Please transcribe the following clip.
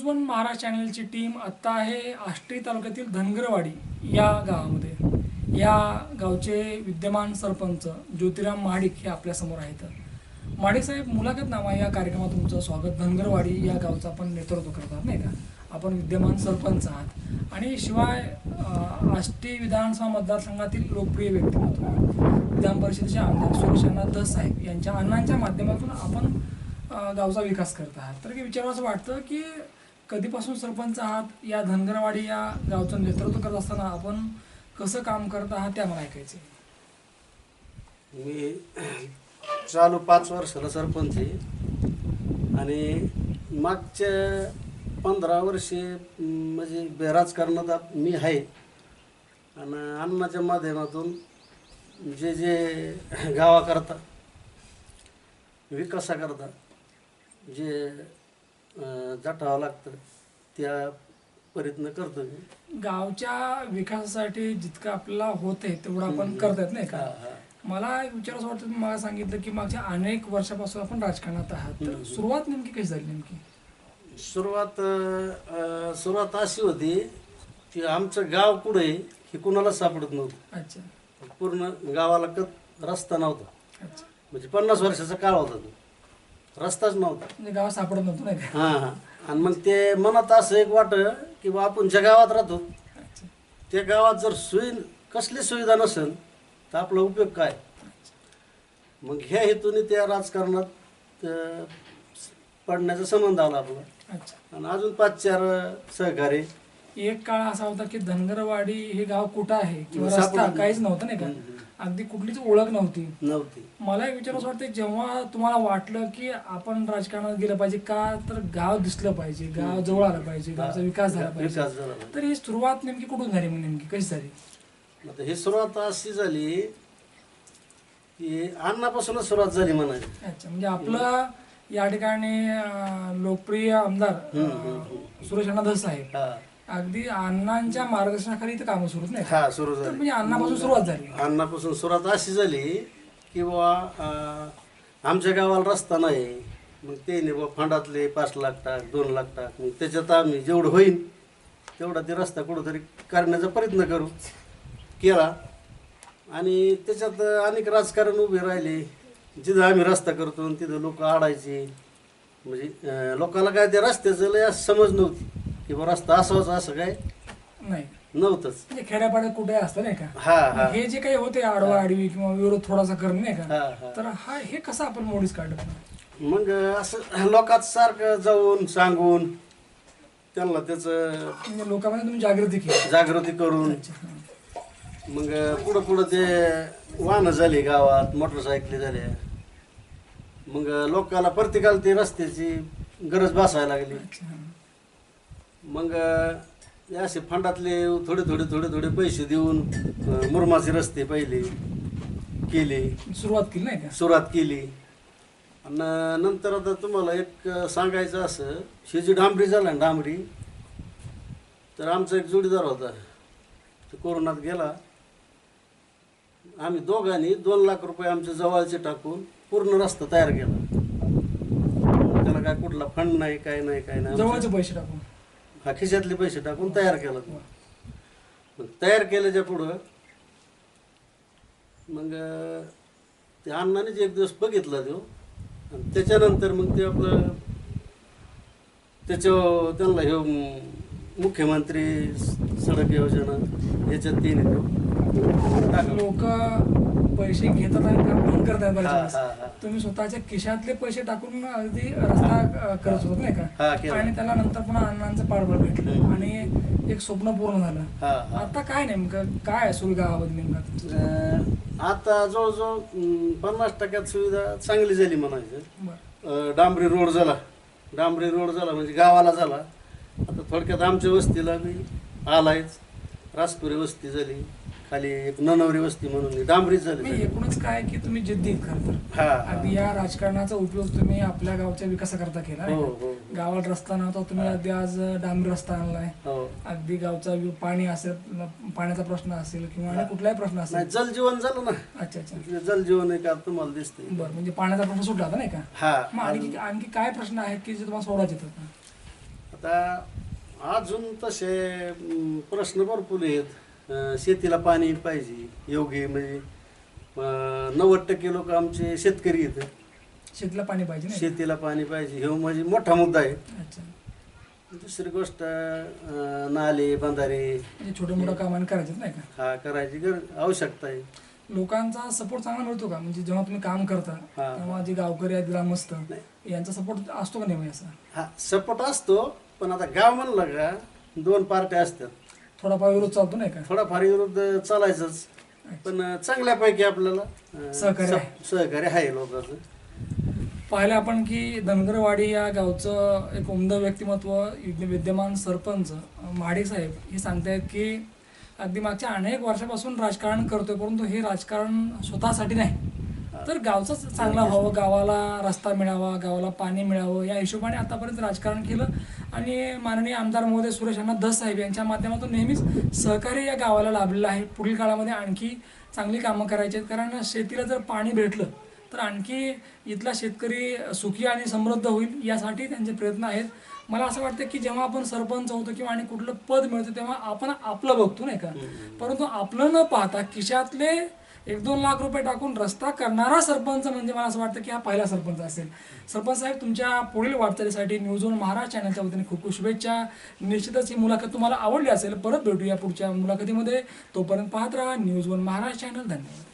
News one Maharashtra चॅनलची team आत्ता आहे आष्टी तालुक्यातील धनगरवाडी या गावामध्ये. या गावचे विद्यमान सरपंच ज्योतिराम महाडिक हे आपल्यासमोर आहेत. माडिक साहेब मुलाखत नामा या कार्यक्रमात तुमचं स्वागत. धनगरवाडी या गावचं आपण नेतृत्व करतात नाही का? आपण विद्यमान सरपंच आहात. आणि शिवाय आष्टी विधानसभा मतदारसंघातील लोकप्रिय व्यक्तिमत्व विधान परिषदेचे आमदार सुरेशांना दस साहेब यांच्या अण्णांच्या माध्यमातून आपण गावचा विकास करत आहात. तर की विचारावं असं वाटतं की कधीपासून सरपंच आहात? या धनगरवाडी या गावचं नेतृत्व करत असताना आपण कसं काम करत आहात? ते आम्हाला ऐकायचे मी चालू पाच वर्षाला सरपंच आहे. आणि मागच्या पंधरा वर्षे म्हणजे बे- राजकारणात मी आहे. आणि अन्नाच्या माध्यमातून जे जे गावाकरता विकासाकरता जे अं, झटावं लागतं. त्या प्रयत्न करतो मी. गावच्या विकासासाठी जितकं आपल्याला होते तेवढं आपण करतायत नाही का? हा. मला एक विचार असं वाटतं तुम्ही मला सांगितलं की मागच्या अनेक वर्षापासून आपण राजकारणात आहात. तर सुरुवात नेमकी कशी झाली नेमकी? सुरुवात अं, सुरुवात अशी होती की आमचं गाव कुठे आहे हे कुणाला सापडत नव्हतं. अच्छा. पूर्ण गावाला कत रस्ता नव्हता. अच्छा. म्हणजे पन्नास वर्षाचा काळ होता तो. रस्ताच नव्हता. म्हणजे गाव सापडत नव्हतं नाही का? हां हां. आणि मग ते मनात असं एक वाट की बा आपण ज्या गावात राहतो अच्छा. त्या गावात जर सोयी कसली सुविधा नसेल तर आपला उपयोग काय? मग ह्या हेतूने त्या राजकारणात अं, पडण्याचा संबंध आला आपला. अच्छा. आणि अजून पाच चार सहकारी. एक काळ असा होता की धनगरवाडी हे गाव कुठं आहे? किंवा रस्ता. काहीच नव्हतं नाही का. अगदी कुठलीच ओळख नव्हती. नव्हती. मला एक विचार असं वाटतं जेव्हा तुम्हाला वाटलं की आपण राजकारणात गेलं पाहिजे का तर गाव दिसलं पाहिजे गाव जवळ आलं पाहिजे गावचा विकास झाला पाहिजे. तर ही सुरुवात नेमकी कुठून झाली मग नेमकी? कशी झाली? ही सुरुवात अशी झाली की अन्नापासूनच सुरुवात झाली म्हणायची. अच्छा म्हणजे आपलं या ठिकाणी लोकप्रिय आमदार सुरेश अण्णा धस साहेब. हा. अगदी अण्णांच्या मार्गदर्शनाखाली इथं कामं सुरू नाही? हा सुरू तर झाली म्हणजे अण्णापासून सुरुवात झाली. अन्नापासून सुरुवात अशी झाली की बुवा आमच्या गावाला रस्ता नाही. मग ते नाही बुवा फंडातले पाच लाख टाक दोन लाख टाक. मग त्याच्यात आम्ही जेवढं होईल तेवढा ते रस्ता कुठंतरी करण्याचा प्रयत्न करू. केला. आणि त्याच्यात अनेक राजकारण उभे राहिले. जिथं आम्ही रस्ता करतो तिथं लोक आडायचे. म्हणजे अं, लोकांना काय त्या रस्त्याचं लय समज नव्हती. की बुवा रस्ता असाच असं काय? नाही. नव्हतंच. म्हणजे खेड्यापाड्यात कुठे असतं नाही का? हा हा. हे जे काही होते आडवा आडवी किंवा विरोध थोडासा करणे नाही हा, का. तर हा हे कसं आपण मोडीच काढलं मग असं लोकात सारखं जाऊन सांगून त्यांना त्याचं म्हणजे लोकांमध्ये तुम्ही जागृती केली. जागृती करून. मग पुढं पुढं ते वाहनं झाली गावात मोटरसायकली झाल्या. मग लोकाला प्रत्येकाला ती रस्त्याची गरज भासायला लागली. अच्छा. मग असे फंडातले थोडे थोडे थोडे थोडे पैसे देऊन अं, मुरमाचे रस्ते पहिले केले. सुरुवात केली नाही का? सुरुवात केली. आणि नंतर आता तुम्हाला एक सांगायचं असं ही जी डांबरी झाला ना डांबरी तर आमचा एक जोडीदार होता तो कोरोनात गेला. आम्ही दोघांनी दोन लाख रुपये आमच्या जवळचे टाकून पूर्ण रस्ता तयार केला. त्याला काय कुठला फंड नाही काय नाही काय नाही. जवळचे पैसे टाकून? हा खिशातले पैसे टाकून तयार केला मग तयार केल्याच्या पुढं मग अं, ते अण्णानेच एक दिवस बघितला तो. आणि त्याच्यानंतर मग ते आपलं त्याच्या त्यांना हे मुख्यमंत्री सडक योजना याच्यात तीन तो लोक पैसे घेतात आणि काम करतात बऱ्याच वेळेस. तुम्ही स्वतःच्या खिशातले पैसे टाकून अगदी रस्ता करत होत नाही का. आणि त्याला नंतर पुन्हा अण्णांचं पाठबळ भेटलं. आणि एक स्वप्न पूर्ण झालं. आता काय नेमकं? काय सुरू गावामध्ये नेमकं आता? जवळजवळ पन्नास टक्क्यात सुविधा चांगली झाली म्हणायचं. डांबरी रोड झाला. डांबरी रोड झाला म्हणजे गावाला झाला. आता थोडक्यात आमच्या वस्तीला बी आलायच. रासपुरी वस्ती झाली. खाली एक ननवरी वस्ती म्हणून डांबरी झाली नाही एकूणच काय की तुम्ही जिद्दीत खरं तर. हा. अगदी या राजकारणाचा उपयोग तुम्ही आपल्या गावच्या विकासाकरता केला हो नाही हो का? गावात रस्ता नव्हता तुम्ही अगदी आज डांबरी रस्ता आणलाय. हो. अगदी गावचा वि- पाणी असेल म- पाण्याचा प्रश्न असेल किंवा आणि कुठलाही प्रश्न नाही असेल जलजीवन झालं ना. अच्छा अच्छा. जलजीवन आहे का तुम्हाला दिसतंय. बरं म्हणजे पाण्याचा प्रश्न सुटला होता नाही का? हा. मग आणखी आणखी काय प्रश्न आहेत की जे तुम्हाला सोडायचे आहेत आता? अजून तसे अं, प्रश्न भरपूर आहेत. शेतीला पाणी पाहिजे योग्य म्हणजे नव्वद टक्के लोक आमचे शेतकरी आहेत. शेतीला पाणी पाहिजे नाही? शेतीला पाणी पाहिजे हे म्हणजे मोठा मुद्दा आहे. अच्छा. दुसरी गोष्ट अं, नाले बंधारे. म्हणजे छोटे मोठं कामाने करायचं नाही का? हा करायची गरज आवश्यकता आहे. लोकांचा सपोर्ट चांगला मिळतो का? म्हणजे जेव्हा तुम्ही काम करता हा. तेव्हा जे गावकरी आहेत ग्रामस्थ. यांचा सपोर्ट असतो का नेहमी असा हा सपोर्ट असतो पण आता गाव म्हणलं का दोन पार्ट्या असतात. थोडाफार विरोध चालतो नाही का? थोडाफार विरुद्ध चालायचंच. पण चांगल्यापैकी आपल्याला अं, सहकार्य आहे. सहकार्य आहे लोकांचं. पाहिलं आपण की धनगरवाडी या गावचं एक उमद व्यक्तिमत्व विद्य- विद्यमान सरपंच अं, महाडिक साहेब हे सांगतायत की अगदी मागच्या अनेक वर्षापासून राजकारण करतोय परंतु हे राजकारण स्वतःसाठी नाही. तर गावचंच चांगला व्हावं गावाला रस्ता मिळावा गावाला पाणी मिळावं या हिशोबाने आतापर्यंत राजकारण केलं. आणि माननीय आमदार महोदय सुरेश अण्णा धस साहेब यांच्या माध्यमातून नेहमीच सहकार्य या गावाला लाभलेलं आहे. पुढील काळामध्ये आणखी चांगली कामं करायची आहेत. कारण शेतीला जर पाणी भेटलं तर आणखी इथला शेतकरी सुखी आणि समृद्ध होईल यासाठी त्यांचे प्रयत्न आहेत. मला असं वाटतं की जेव्हा आपण सरपंच होतो किंवा आणि कुठलं पद मिळतं तेव्हा आपण आपलं बघतो नाही का? परंतु आपलं न पाहता खिशातले एक दोन लाख रुपये टाकून रस्ता करणारा सरपंच म्हणजे मला असं वाटतं की हा पहिला सरपंच असेल. सरपंच साहेब तुमच्या पुढील वाटचालीसाठी न्यूज वन महाराज चॅनलच्या वतीने खूप खूप शुभेच्छा. निश्चितच ही मुलाखत तुम्हाला आवडली असेल परत भेटूया पुढच्या मुलाखतीमध्ये. तोपर्यंत पाहत राहा न्यूज वन महाराज चॅनल. धन्यवाद.